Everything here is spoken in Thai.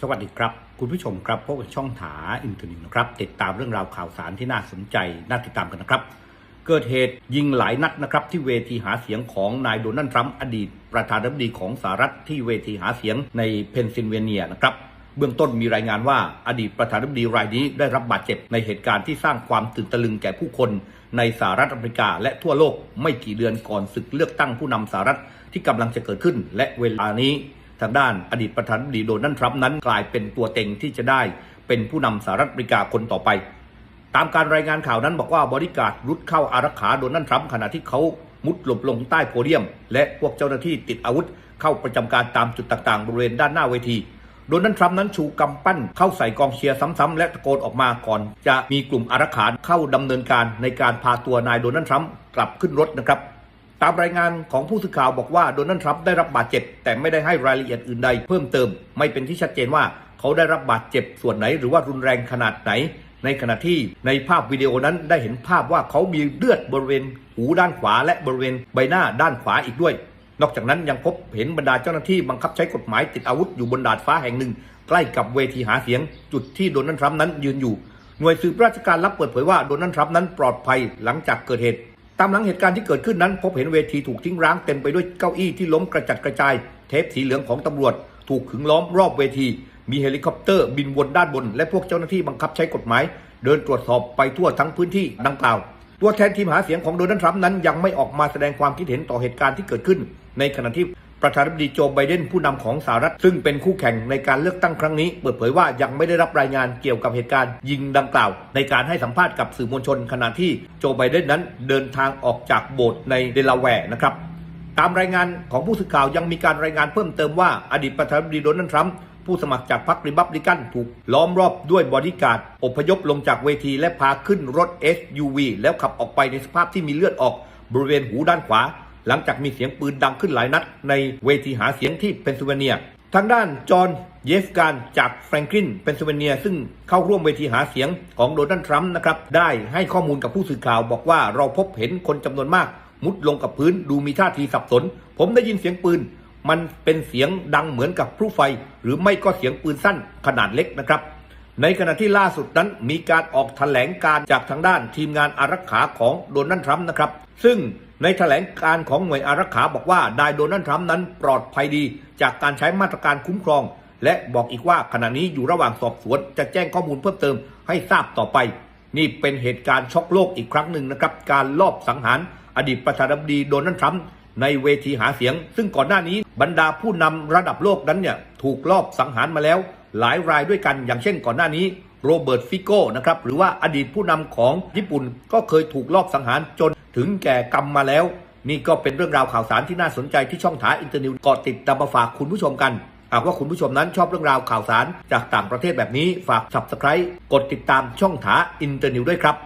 สวัสดีครับ คุณผู้ชมครับพบกับช่องถาอินเทอร์เน็ตนะครับ ติดตามเรื่องราวข่าวสารที่น่าสนใจน่าติดตามกันนะครับ เกิดเหตุยิงหลายนัดนะครับ ที่เวทีหาเสียงของนายโดนัลด์ทรัมป์อดีต ประธานาธิบดีของสหรัฐที่เวทีหาเสียงในเพนซิลเวเนียนะครับเบื้องต้นมีรายงานว่าอดีตประธานาธิบดีรายนี้ได้รับบาดเจ็บในเหตุการณ์ที่สร้างความตื่นตะลึงแก่ผู้คน ในสหรัฐอเมริกาและทั่วโลกไม่กี่เดือนก่อนศึกเลือกตั้งผู้นำสหรัฐที่กำลังจะเกิดขึ้น และเวลานี้ ทางด้านอดีตประธานาธิบดีโดนัลด์ทรัมป์นั้นกลายเป็นตัวเต็งที่จะได้เป็นผู้นำสหรัฐอเมริกาคนต่อไป ตามการรายงานข่าวนั้นบอกว่าบริการรุดเข้าอารักขาโดนัลด์ทรัมป์ขณะที่เขามุดหลบลงใต้โพเดียม และพวกเจ้าหน้าที่ติดอาวุธ เข้าประจำการตามจุดต่างๆ บริเวณด้านหน้าเวทีโดนัลด์ทรัมป์นั้นชูกำปั้นเข้าใส่กองเชียร์ซ้ำๆและตะโกนออกมาก่อน จะมีกลุ่มอารักขาเข้าดำเนินการในการพาตัวนายโดนัลด์ทรัมป์กลับขึ้นรถนะครับ ตามรายงานของผู้สื่อข่าวบอกว่าโดนัลด์ทรัมป์ได้รับบาดเจ็บ แต่ไม่ได้ให้รายละเอียดอื่นใดเพิ่มเติม ไม่เป็นที่ชัดเจนว่าเขาได้รับบาดเจ็บส่วนไหนหรือว่ารุนแรงขนาดไหน ในขณะที่ในภาพวิดีโอนั้นได้เห็นภาพว่าเขามีเลือดบริเวณ หูด้านขวาและบริเวณใบหน้าด้านขวาอีกด้วย นอกจากนั้นยังพบเห็นบรรดาเจ้าหน้าที่บังคับใช้กฎหมายติดอาวุธอยู่บนดาดฟ้าแห่งหนึ่ง ใกล้กับเวทีหาเสียง จุดที่โดนัลด์ทรัมป์นั้นยืนอยู่หน่วยสืบราชการรับเปิดเผยว่าโดนัลด์ทรัมป์นั้นปลอดภัยหลังจากเกิดเหตุ ตามหลังเหตุการณ์ที่เกิดขึ้นนั้น พบเห็นเวทีถูกทิ้งร้างเต็มไปด้วยเก้าอี้ที่ล้มกระจัดกระจาย เทปสีเหลืองของตำรวจ ถูกขึงล้อมรอบเวที มีเฮลิคอปเตอร์บินวนด้านบน และพวกเจ้าหน้าที่บังคับใช้กฎหมาย เดินตรวจสอบไปทั่วทั้งพื้นที่ดังกล่าวตัวแทนทีมหาเสียงของโดนัลด์ทรัมป์นั้นยังไม่ออกมาแสดงความคิดเห็นต่อเหตุการณ์ที่เกิดขึ้น ในขณะที่ ประธานาธิบดีโจไบเดนผู้นำของสหรัฐ ซึ่งเป็นคู่แข่งในการเลือกตั้งครั้งนี้ เปิดเผยว่ายังไม่ได้รับรายงานเกี่ยวกับเหตุการณ์ยิงดังกล่าว ในการให้สัมภาษณ์กับสื่อมวลชนขณะที่โจไบเดนนั้นเดินทางออกจากโบสถ์ในเดลาแวร์นะครับตามรายงานของผู้สื่อข่าวยังมีการรายงานเพิ่มเติมว่าอดีตประธานาธิบดีโดนัลด์ทรัมป์ผู้สมัครจากพรรคริบับลิกันถูกล้อมรอบด้วยบอดี้การ์ดอพยพลงจากเวทีและพาขึ้นรถ SUV แล้วขับออกไปในสภาพที่มีเลือดออกบริเวณหูด้านขวา หลังจากมีเสียงปืนดังขึ้นหลายนัด ในเวทีหาเสียงที่เพนซิลเวเนีย ทางด้านจอห์นเยฟการจากแฟรงคลินเพนซิลเวเนีย ซึ่งเข้าร่วมเวทีหาเสียงของโดนัลด์ทรัมป์นะครับได้ให้ข้อมูลกับผู้สื่อข่าวบอกว่าเราพบเห็นคนจำนวนมาก มุดลงกับพื้นดูมีท่าทีสับสน ผมได้ยินเสียงปืน มันเป็นเสียงดังเหมือนกับพลุไฟ หรือไม่ก็เสียงปืนสั้นขนาดเล็กนะครับในขณะที่ล่าสุดนั้นมีการออกแถลงการจากทางด้านทีมงานอารักขาของโดนัลด์ทรัมป์นะครับ ซึ่ง ในแถลงการของหน่วยอารักขาบอกว่านายโดนัลด์ทรัมป์นั้นปลอดภัยดี จากการใช้มาตรการคุ้มครอง และบอกอีกว่าขณะนี้อยู่ระหว่างสอบสวนจะแจ้งข้อมูลเพิ่มเติมให้ทราบต่อไป นี่เป็นเหตุการณ์ช็อกโลกอีกครั้งหนึ่งนะครับ การลอบสังหารอดีตประธานาธิบดีโดนัลด์ทรัมป์ในเวทีหาเสียง ซึ่งก่อนหน้านี้บรรดาผู้นำระดับโลกนั้นเนี่ยถูกลอบสังหารมาแล้ว หลายรายด้วยกันอย่างเช่นก่อนหน้านี้ โรเบิร์ตฟิโก้นะครับหรือว่าอดีตผู้นำของญี่ปุ่นก็เคยถูกลอบสังหารจนถึงแก่กรรมมาแล้ว นี่ก็เป็นเรื่องราวข่าวสารที่น่าสนใจที่ช่องถาอินเตอร์นิวเกาะติดตามมาฝากคุณผู้ชมกันหากว่าคุณผู้ชมนั้นชอบเรื่องราวข่าวสารจากต่างประเทศแบบนี้ฝาก subscribe กดติดตามช่องถาอินเตอร์นิวด้วยครับ